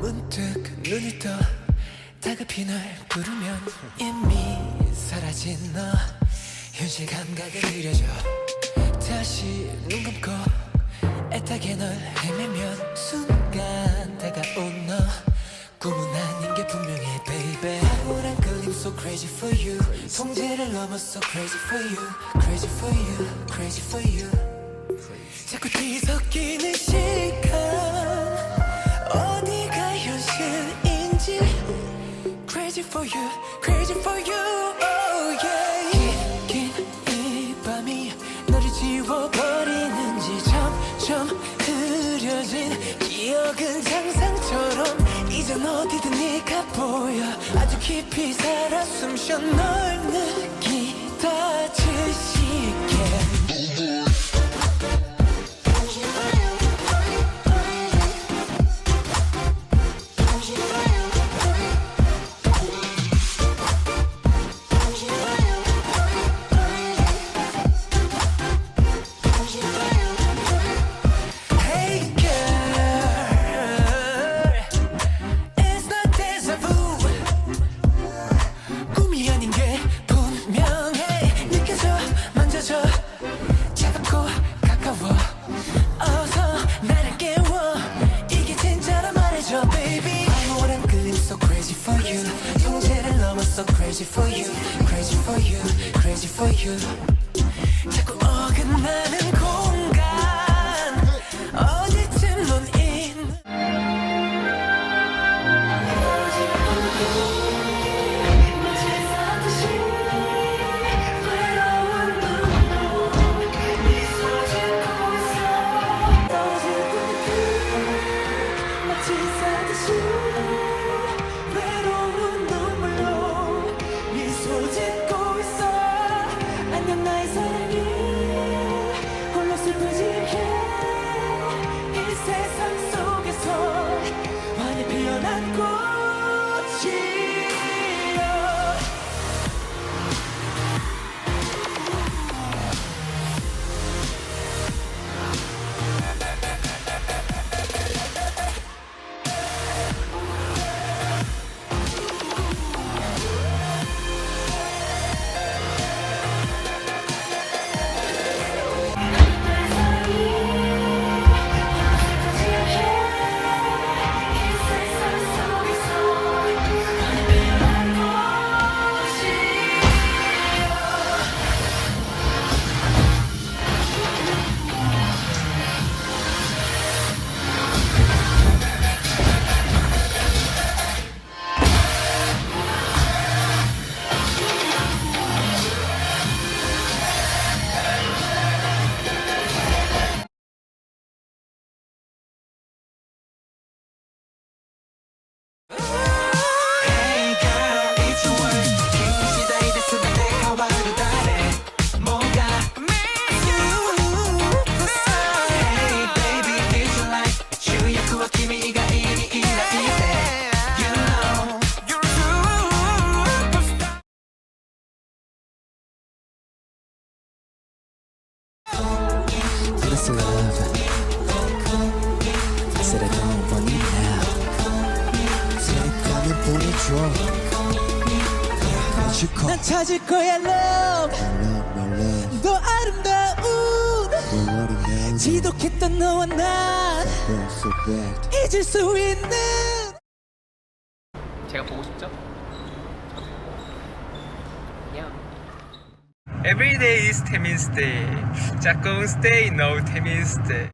문득 눈이 떠 다급히 널 부르면 이미 사라진 너. 현실 감각을 느려줘. 다시 눈 감고 애타게 널 헤매면 순간 다가온 너. 꿈은 아닌 게 분명해 baby. 황홀한 끌림 so crazy for you. 통제를 넘었어 crazy for you. Crazy for you crazy for you. 자꾸 뒤섞이는 시간 for you, crazy for you, oh yeah. 긴이 밤이 너를 지워버리는지 점점 흐려진 기억은 장상처럼 이젠 어디든 네가 보여. 아주 깊이 살아 숨쉬어 널 느끼다. 지시게 통제를 넘었어 crazy for you, crazy for you, crazy for you. 자꾸 어긋나는 공 가질 거난 찾을 거야 love Love my love 더 아름다운 worry now 지독했던 너와 난 We're so bad 잊을 수 있는 제가 보고 싶죠? Every day is 태민's day. 짝꿍 stay, no 태민's day.